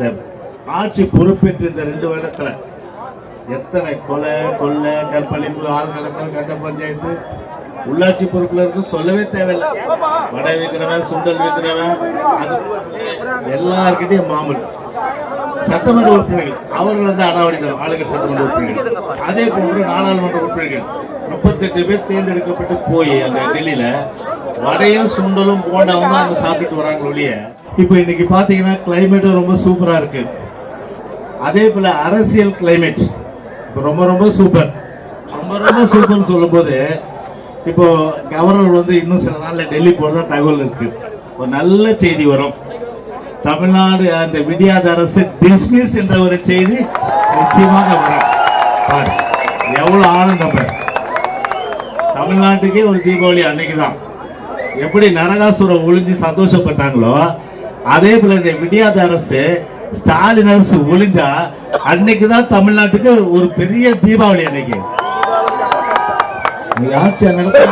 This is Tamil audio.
இந்த ஆட்சி பொறுப்பேற்று இந்த ரெண்டு வருடத்துல எத்தனை கொலை கொள்ளை கற்பழிப்பு ஆள் கணக்கில் கட்ட பஞ்சாயத்து உள்ளாட்சி பொறுப்புல இருக்கு சொல்லவே தேவையில்லை. வடை விற்கிறவன் சுண்டல் விற்கிறவன் அது எல்லார்கிட்டயும் சட்டமன்ற உறுப்பினர்கள் அவர்கள் வந்து அடாவடிகள் ஆளுங்க சட்டமன்ற உறுப்பினர்கள். அதே போன்று நாடாளுமன்ற உறுப்பினர்கள் முப்பத்தெட்டு பேர் தேர்ந்தெடுக்கப்பட்டு போய் அந்த டெல்லியில வடையும் சுண்டலும் போண்டவங்க அங்க சாப்பிட்டு வராங்க ஒழிய இப்ப இன்னைக்கு பாத்தீங்கன்னா கிளைமேட்டும் ரொம்ப சூப்பரா இருக்கு. அதே போல அரசியல் கிளைமேட் ரொம்ப ரொம்ப சூப்பர் ரொம்ப ரொம்ப சூப்பர்னு சொல்லும்போது இப்போ கவர்னர் வந்து இன்னும் சில நாள்ல டெல்லி போறதா தகவல் இருக்கு. ஒரு நல்ல செய்தி வரும். தமிழ்நாடு அந்த விடியாத அரசு டிஸ்மிஸ் என்ற ஒரு செய்தி நிச்சயமாக வரும். எவ்வளவு ஆனந்தம் தமிழ்நாட்டுக்கே ஒரு தீபாவளி அன்னைக்குதான். எப்படி நரகாசுரம் ஒளிஞ்சு சந்தோஷப்பட்டாங்களோ அதே போல இந்த விடியாத அரசு ஸ்டாலின் அரசு ஒளிஞ்சா அன்னைக்குதான் தமிழ்நாட்டுக்கு ஒரு பெரிய தீபாவளி அன்னைக்கு. ஆட்சி நடத்த